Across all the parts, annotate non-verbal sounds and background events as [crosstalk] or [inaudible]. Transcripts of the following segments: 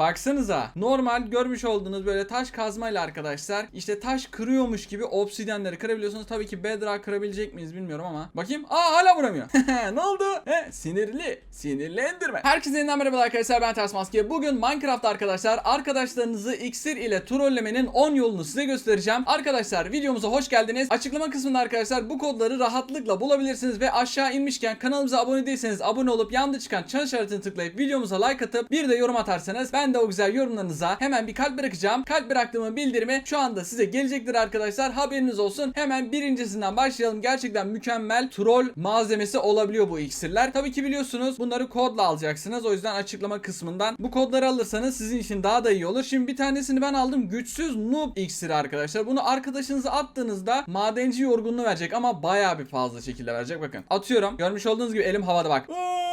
Baksanıza normal görmüş olduğunuz böyle taş kazmayla arkadaşlar işte taş kırıyormuş gibi obsidyenleri kırabiliyorsunuz. Tabii ki bedrock kırabilecek miyiz bilmiyorum ama. Bakayım. Aa hala vuramıyor. [laughs] ne oldu? He, sinirli. Sinirli endirme. Herkese yeniden merhaba arkadaşlar ben Ters Maske. Bugün Minecraft arkadaşlar arkadaşlarınızı iksir ile trollemenin 10 yolunu size göstereceğim. Arkadaşlar videomuza hoş geldiniz. Açıklama kısmında arkadaşlar bu kodları rahatlıkla bulabilirsiniz ve aşağı inmişken kanalımıza abone değilseniz abone olup yanda çıkan çan işaretini tıklayıp videomuza like atıp bir de yorum atarsanız ben de o güzel yorumlarınıza hemen bir kalp bırakacağım. Kalp bıraktığımın bildirimi şu anda size gelecektir arkadaşlar. Haberiniz olsun. Hemen birincisinden başlayalım. Gerçekten mükemmel troll malzemesi olabiliyor bu iksirler. Tabii ki biliyorsunuz bunları kodla alacaksınız. O yüzden açıklama kısmından bu kodları alırsanız sizin için daha da iyi olur. Şimdi bir tanesini ben aldım. Güçsüz noob iksiri arkadaşlar. Bunu arkadaşınıza attığınızda madenci yorgunluğu verecek ama bayağı bir fazla şekilde verecek. Bakın atıyorum. Görmüş olduğunuz gibi elim havada bak. Aa,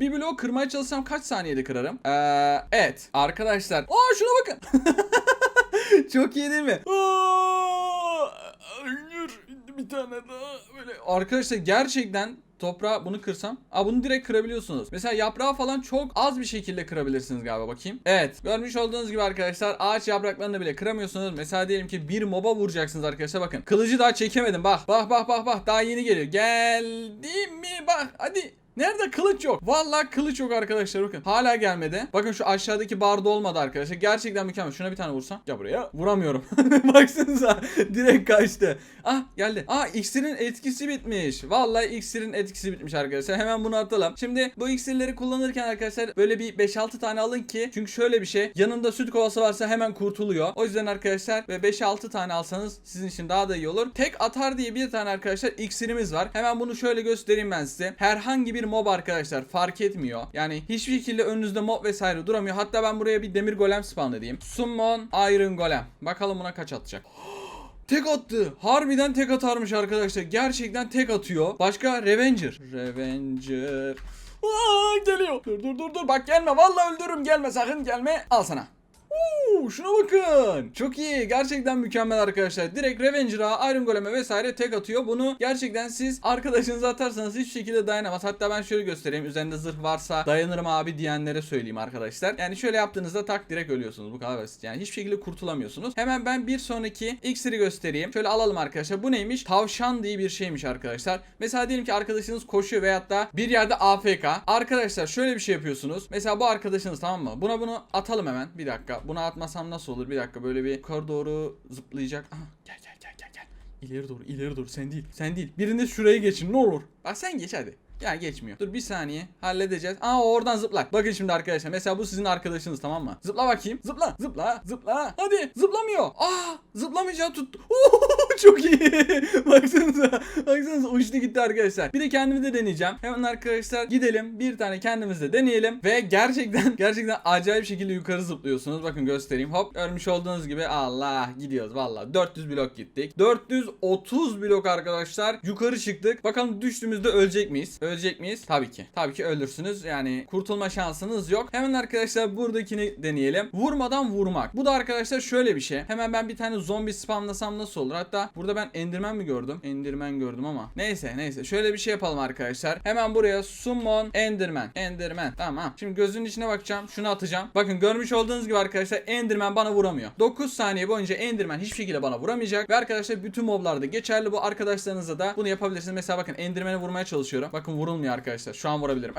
Bir bloğu kırmaya çalışsam kaç saniyede kırarım? Ee, evet. Arkadaşlar. Aa şuna bakın. [laughs] Çok iyi değil mi? Aa, hayır. Bir tane daha böyle. Arkadaşlar gerçekten toprağa bunu kırsam. Aa bunu direkt kırabiliyorsunuz. Mesela yaprağı falan çok az bir şekilde kırabilirsiniz galiba bakayım. Evet. Görmüş olduğunuz gibi arkadaşlar ağaç yapraklarını bile kıramıyorsunuz. Mesela diyelim ki bir moba vuracaksınız arkadaşlar bakın. Kılıcı daha çekemedim bak. Bak bak bak bak daha yeni geliyor. Geldi mi bak hadi. Nerede kılıç yok? Vallahi kılıç yok arkadaşlar bakın. Hala gelmedi. Bakın şu aşağıdaki barda olmadı arkadaşlar. Gerçekten mükemmel. Şuna bir tane vursam. Ya buraya. Vuramıyorum. [laughs] Baksanıza. Direkt kaçtı. Ah geldi. Ah iksirin etkisi bitmiş. Vallahi iksirin etkisi bitmiş arkadaşlar. Hemen bunu atalım. Şimdi bu iksirleri kullanırken arkadaşlar böyle bir 5-6 tane alın ki. Çünkü şöyle bir şey. Yanında süt kovası varsa hemen kurtuluyor. O yüzden arkadaşlar ve 5-6 tane alsanız sizin için daha da iyi olur. Tek atar diye bir tane arkadaşlar iksirimiz var. Hemen bunu şöyle göstereyim ben size. Herhangi bir mob arkadaşlar fark etmiyor. Yani hiçbir şekilde önünüzde mob vesaire duramıyor. Hatta ben buraya bir demir golem spawn edeyim. Summon Iron Golem. Bakalım buna kaç atacak. [gasps] Tek attı. Harbiden tek atarmış arkadaşlar. Gerçekten tek atıyor. Başka Revenger. Revenger. Aa, geliyor. Dur dur dur dur. Bak gelme. Vallahi öldürürüm. Gelme sakın gelme. Al sana. Oo, şuna bakın. Çok iyi. Gerçekten mükemmel arkadaşlar. Direkt Revenger'a, Iron Golem'e vesaire tek atıyor. Bunu gerçekten siz arkadaşınıza atarsanız hiçbir şekilde dayanamaz. Hatta ben şöyle göstereyim. Üzerinde zırh varsa dayanırım abi diyenlere söyleyeyim arkadaşlar. Yani şöyle yaptığınızda tak direkt ölüyorsunuz. Bu kadar basit. Yani hiçbir şekilde kurtulamıyorsunuz. Hemen ben bir sonraki iksiri göstereyim. Şöyle alalım arkadaşlar. Bu neymiş? Tavşan diye bir şeymiş arkadaşlar. Mesela diyelim ki arkadaşınız koşuyor veyahut da bir yerde AFK. Arkadaşlar şöyle bir şey yapıyorsunuz. Mesela bu arkadaşınız tamam mı? Buna bunu atalım hemen. Bir dakika. Buna atmasam nasıl olur? Bir dakika böyle bir yukarı doğru zıplayacak. Aha, gel gel gel gel gel. İleri doğru ileri doğru sen değil sen değil. Biriniz şuraya geçin ne olur. Bak sen geç hadi. Ya geçmiyor. Dur bir saniye. Halledeceğiz. Aa oradan zıplar. Bakın şimdi arkadaşlar. Mesela bu sizin arkadaşınız tamam mı? Zıpla bakayım. Zıpla. Zıpla. Zıpla. Hadi. Zıplamıyor. Aa zıplamayacağı tuttu. Oo, çok iyi. [laughs] Baksanıza. Baksanıza uçtu gitti arkadaşlar. Bir de kendimi de deneyeceğim. Hemen arkadaşlar gidelim. Bir tane kendimiz de deneyelim. Ve gerçekten [laughs] gerçekten acayip şekilde yukarı zıplıyorsunuz. Bakın göstereyim. Hop görmüş olduğunuz gibi Allah gidiyoruz valla. 400 blok gittik. 430 blok arkadaşlar. Yukarı çıktık. Bakalım düştüğümüzde ölecek miyiz? Ölecek miyiz? Tabii ki. Tabii ki ölürsünüz. Yani kurtulma şansınız yok. Hemen arkadaşlar buradakini deneyelim. Vurmadan vurmak. Bu da arkadaşlar şöyle bir şey. Hemen ben bir tane zombi spamlasam nasıl olur? Hatta burada ben endirmen mi gördüm? Endirmen gördüm ama. Neyse neyse. Şöyle bir şey yapalım arkadaşlar. Hemen buraya summon endirmen. Endirmen. Tamam. Şimdi gözünün içine bakacağım. Şunu atacağım. Bakın görmüş olduğunuz gibi arkadaşlar endirmen bana vuramıyor. 9 saniye boyunca endirmen hiçbir şekilde bana vuramayacak. Ve arkadaşlar bütün moblarda geçerli. Bu arkadaşlarınızla da bunu yapabilirsiniz. Mesela bakın endirmeni vurmaya çalışıyorum. Bakın vurulmuyor arkadaşlar. Şu an vurabilirim.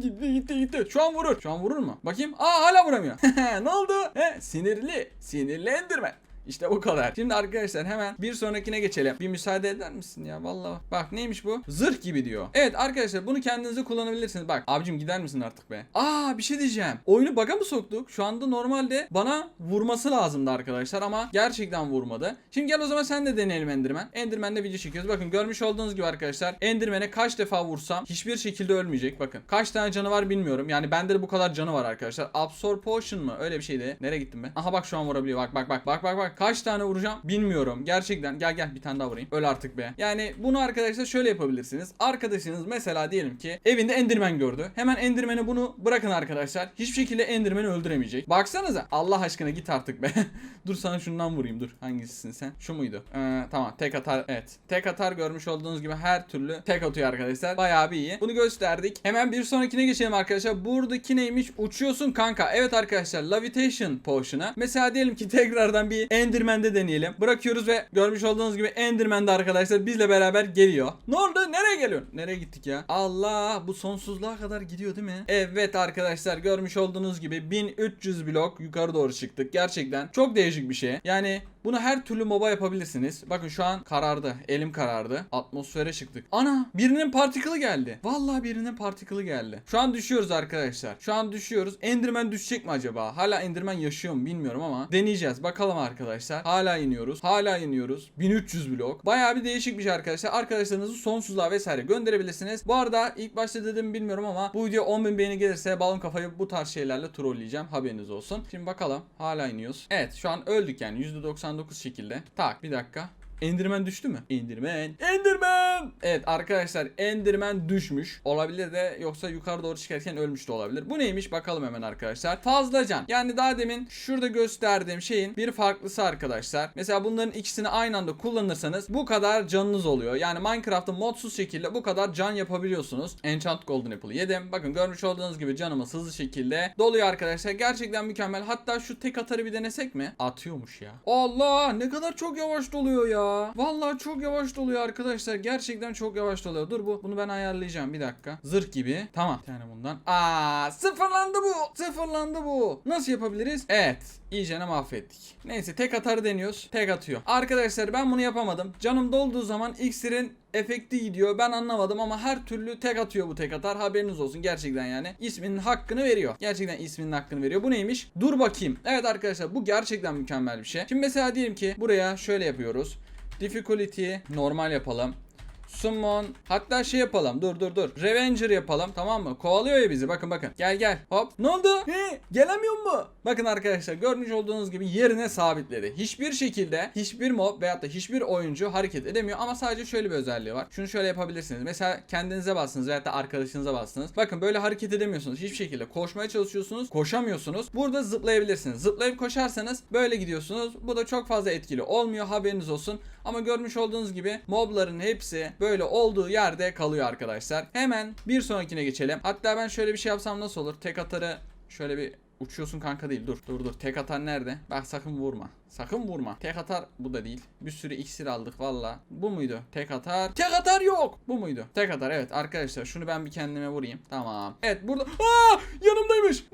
Gitti gitti gitti. Şu an vurur. Şu an vurur mu? Bakayım. Aa hala vuramıyor. [laughs] ne oldu? He, sinirli. Sinirli endirmen. İşte bu kadar. Şimdi arkadaşlar hemen bir sonrakine geçelim. Bir müsaade eder misin ya? Vallahi. Bak neymiş bu? Zırh gibi diyor. Evet arkadaşlar bunu kendinize kullanabilirsiniz. Bak abicim gider misin artık be? Aa bir şey diyeceğim. Oyunu baga mı soktuk? Şu anda normalde bana vurması lazımdı arkadaşlar ama gerçekten vurmadı. Şimdi gel o zaman sen de deneyelim Enderman. Enderman'le video çekiyoruz. Bakın görmüş olduğunuz gibi arkadaşlar Enderman'e kaç defa vursam hiçbir şekilde ölmeyecek. Bakın kaç tane canı var bilmiyorum. Yani bende de bu kadar canı var arkadaşlar. Absorb Potion mu? Öyle bir şeydi. Nereye gittim ben? Aha bak şu an vurabiliyor. Bak bak bak bak bak bak. Kaç tane vuracağım bilmiyorum. Gerçekten gel gel bir tane daha vurayım. Öl artık be. Yani bunu arkadaşlar şöyle yapabilirsiniz. Arkadaşınız mesela diyelim ki evinde Enderman gördü. Hemen Enderman'e bunu bırakın arkadaşlar. Hiçbir şekilde Enderman'i öldüremeyecek. Baksanıza. Allah aşkına git artık be. [laughs] dur sana şundan vurayım dur. Hangisisin sen? Şu muydu? Ee, tamam tek atar. Evet. Tek atar görmüş olduğunuz gibi her türlü tek atıyor arkadaşlar. Bayağı bir iyi. Bunu gösterdik. Hemen bir sonrakine geçelim arkadaşlar. Buradaki neymiş? Uçuyorsun kanka. Evet arkadaşlar. Levitation Potion'a. Mesela diyelim ki tekrardan bir Enderman'de deneyelim. Bırakıyoruz ve görmüş olduğunuz gibi Enderman de arkadaşlar bizle beraber geliyor. Ne oldu? Nereye geliyorsun? Nereye gittik ya? Allah bu sonsuzluğa kadar gidiyor değil mi? Evet arkadaşlar görmüş olduğunuz gibi 1300 blok yukarı doğru çıktık. Gerçekten çok değişik bir şey. Yani bunu her türlü moba yapabilirsiniz. Bakın şu an karardı. Elim karardı. Atmosfere çıktık. Ana birinin partikülü geldi. Vallahi birinin partikülü geldi. Şu an düşüyoruz arkadaşlar. Şu an düşüyoruz. Enderman düşecek mi acaba? Hala Enderman yaşıyor mu bilmiyorum ama deneyeceğiz. Bakalım arkadaşlar. Hala iniyoruz. Hala iniyoruz. 1300 blok. Bayağı bir değişik bir şey arkadaşlar. Arkadaşlarınızı sonsuzluğa vesaire gönderebilirsiniz. Bu arada ilk başta dedim bilmiyorum ama bu video 10.000 beğeni gelirse balon kafayı bu tarz şeylerle trolleyeceğim. Haberiniz olsun. Şimdi bakalım. Hala iniyoruz. Evet şu an öldük yani. %99 şekilde. Tak bir dakika. Enderman düştü mü? Enderman. Enderman. Evet arkadaşlar Enderman düşmüş. Olabilir de yoksa yukarı doğru çıkarken ölmüş de olabilir. Bu neymiş bakalım hemen arkadaşlar. Fazla can. Yani daha demin şurada gösterdiğim şeyin bir farklısı arkadaşlar. Mesela bunların ikisini aynı anda kullanırsanız bu kadar canınız oluyor. Yani Minecraft'ta modsuz şekilde bu kadar can yapabiliyorsunuz. Enchant Golden Apple'ı yedim. Bakın görmüş olduğunuz gibi canımız hızlı şekilde doluyor arkadaşlar. Gerçekten mükemmel. Hatta şu tek atarı bir denesek mi? Atıyormuş ya. Allah ne kadar çok yavaş doluyor ya. Vallahi çok yavaş doluyor arkadaşlar. Gerçekten çok yavaş doluyor. Dur bu bunu ben ayarlayacağım bir dakika. Zırh gibi. Tamam. Bir tane bundan. Aa sıfırlandı bu. Sıfırlandı bu. Nasıl yapabiliriz? Evet. İyicene mahvettik. Neyse tek atarı deniyoruz. Tek atıyor. Arkadaşlar ben bunu yapamadım. Canım dolduğu zaman iksirin efekti gidiyor. Ben anlamadım ama her türlü tek atıyor bu tek atar. Haberiniz olsun gerçekten yani. İsminin hakkını veriyor. Gerçekten isminin hakkını veriyor. Bu neymiş? Dur bakayım. Evet arkadaşlar bu gerçekten mükemmel bir şey. Şimdi mesela diyelim ki buraya şöyle yapıyoruz. Difficulty normal yapalım. Summon. Hatta şey yapalım. Dur dur dur. Revenger yapalım tamam mı? Kovalıyor ya bizi. Bakın bakın. Gel gel. Hop. Ne oldu? He, gelemiyor mu? Bakın arkadaşlar görmüş olduğunuz gibi yerine sabitledi. Hiçbir şekilde hiçbir mob veyahut da hiçbir oyuncu hareket edemiyor. Ama sadece şöyle bir özelliği var. Şunu şöyle yapabilirsiniz. Mesela kendinize bastınız veyahut da arkadaşınıza bastınız. Bakın böyle hareket edemiyorsunuz. Hiçbir şekilde koşmaya çalışıyorsunuz koşamıyorsunuz. Burada zıplayabilirsiniz. Zıplayıp koşarsanız böyle gidiyorsunuz. Bu da çok fazla etkili olmuyor. Haberiniz olsun. Ama görmüş olduğunuz gibi mobların hepsi böyle olduğu yerde kalıyor arkadaşlar. Hemen bir sonrakine geçelim. Hatta ben şöyle bir şey yapsam nasıl olur? Tek atarı şöyle bir uçuyorsun kanka değil. Dur dur dur. Tek atar nerede? Bak sakın vurma. Sakın vurma. Tek atar bu da değil. Bir sürü iksir aldık valla. Bu muydu? Tek atar. Tek atar yok. Bu muydu? Tek atar evet arkadaşlar. Şunu ben bir kendime vurayım. Tamam. Evet burada. Aa yanımdaymış.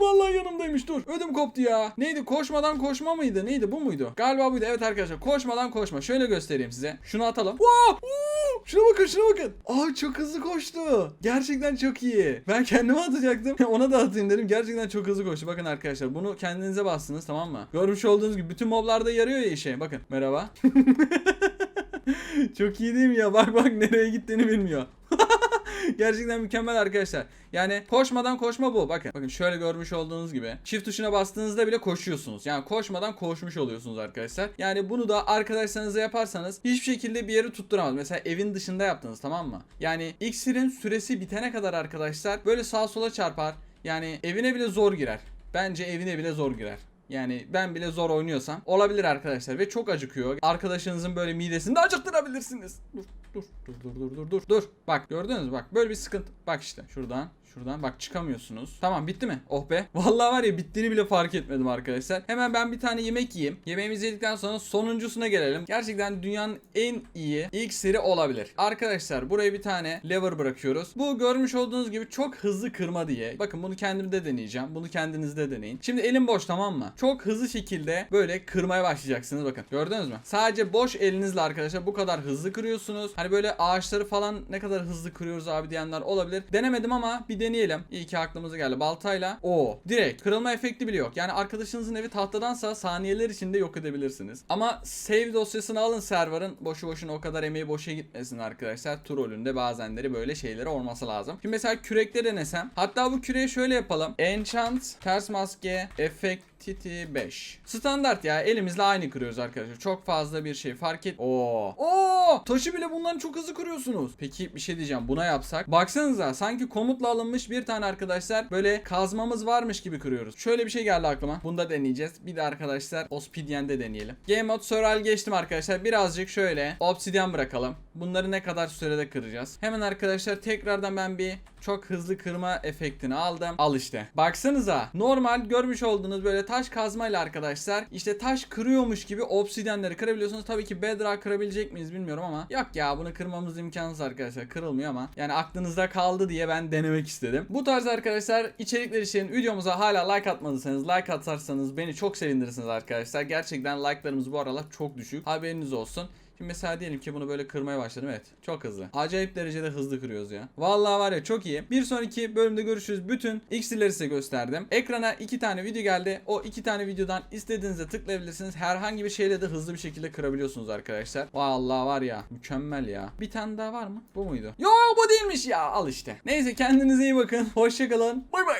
Yanımdaymış. Dur. Ödüm koptu ya. Neydi? Koşmadan koşma mıydı? Neydi? Bu muydu? Galiba buydu. Evet arkadaşlar. Koşmadan koşma. Şöyle göstereyim size. Şunu atalım. Wow! Şuna bakın şuna bakın. Aa çok hızlı koştu. Gerçekten çok iyi. Ben kendime atacaktım. [laughs] Ona da atayım dedim. Gerçekten çok hızlı koştu. Bakın arkadaşlar bunu kendinize bastınız tamam mı? Görmüş olduğunuz gibi bütün moblarda yarıyor ya işe. Bakın merhaba. [laughs] çok iyi değil mi ya? Bak bak nereye gittiğini bilmiyor. [laughs] Gerçekten mükemmel arkadaşlar. Yani koşmadan koşma bu. Bakın. Bakın şöyle görmüş olduğunuz gibi. Çift tuşuna bastığınızda bile koşuyorsunuz. Yani koşmadan koşmuş oluyorsunuz arkadaşlar. Yani bunu da arkadaşlarınıza yaparsanız hiçbir şekilde bir yeri tutturamaz. Mesela evin dışında yaptınız tamam mı? Yani iksirin süresi bitene kadar arkadaşlar böyle sağa sola çarpar. Yani evine bile zor girer. Bence evine bile zor girer. Yani ben bile zor oynuyorsam olabilir arkadaşlar ve çok acıkıyor. Arkadaşınızın böyle midesini de acıktırabilirsiniz. Dur dur dur dur dur dur dur. Bak gördünüz mü? Bak böyle bir sıkıntı. Bak işte şuradan Şuradan bak çıkamıyorsunuz. Tamam bitti mi? Oh be. [laughs] Vallahi var ya bittiğini bile fark etmedim arkadaşlar. Hemen ben bir tane yemek yiyeyim. Yemeğimizi yedikten sonra sonuncusuna gelelim. Gerçekten dünyanın en iyi ilk seri olabilir. Arkadaşlar buraya bir tane lever bırakıyoruz. Bu görmüş olduğunuz gibi çok hızlı kırma diye. Bakın bunu kendimde deneyeceğim. Bunu kendinizde deneyin. Şimdi elim boş tamam mı? Çok hızlı şekilde böyle kırmaya başlayacaksınız. Bakın gördünüz mü? Sadece boş elinizle arkadaşlar bu kadar hızlı kırıyorsunuz. Hani böyle ağaçları falan ne kadar hızlı kırıyoruz abi diyenler olabilir. Denemedim ama bir deneyelim. İyi ki aklımıza geldi. Baltayla. O direkt kırılma efekti bile yok. Yani arkadaşınızın evi tahtadansa saniyeler içinde yok edebilirsiniz. Ama save dosyasını alın server'ın. Boşu boşuna o kadar emeği boşa gitmesin arkadaşlar. Trollünde bazenleri böyle şeyleri olması lazım. Şimdi mesela kürekte denesem. Hatta bu küreği şöyle yapalım. Enchant, ters maske, efekt Titi 5. Standart ya elimizle aynı kırıyoruz arkadaşlar. Çok fazla bir şey fark et. Oo. Oo! Taşı bile bundan çok hızlı kırıyorsunuz. Peki bir şey diyeceğim. Buna yapsak. Baksanıza sanki komutla alınmış bir tane arkadaşlar böyle kazmamız varmış gibi kırıyoruz. Şöyle bir şey geldi aklıma. Bunu da deneyeceğiz. Bir de arkadaşlar Obsidian'de deneyelim. Game Mode Survival geçtim arkadaşlar. Birazcık şöyle Obsidian bırakalım. Bunları ne kadar sürede kıracağız? Hemen arkadaşlar tekrardan ben bir çok hızlı kırma efektini aldım. Al işte. Baksanıza. Normal görmüş olduğunuz böyle taş kazmayla arkadaşlar işte taş kırıyormuş gibi obsidianları kırabiliyorsunuz. Tabii ki bedrock kırabilecek miyiz bilmiyorum ama yok ya bunu kırmamız imkansız arkadaşlar. Kırılmıyor ama yani aklınızda kaldı diye ben denemek istedim. Bu tarz arkadaşlar içerikler için videomuza hala like atmadıysanız like atarsanız beni çok sevindirirsiniz arkadaşlar. Gerçekten like'larımız bu aralar çok düşük. Haberiniz olsun. Şimdi mesela diyelim ki bunu böyle kırmaya başladım. Evet. Çok hızlı. Acayip derecede hızlı kırıyoruz ya. Vallahi var ya çok iyi. Bir sonraki bölümde görüşürüz. Bütün X'leri size gösterdim. Ekrana iki tane video geldi. O iki tane videodan istediğinize tıklayabilirsiniz. Herhangi bir şeyle de hızlı bir şekilde kırabiliyorsunuz arkadaşlar. Vallahi var ya. Mükemmel ya. Bir tane daha var mı? Bu muydu? Yo bu değilmiş ya. Al işte. Neyse kendinize iyi bakın. Hoşçakalın. Bay bay.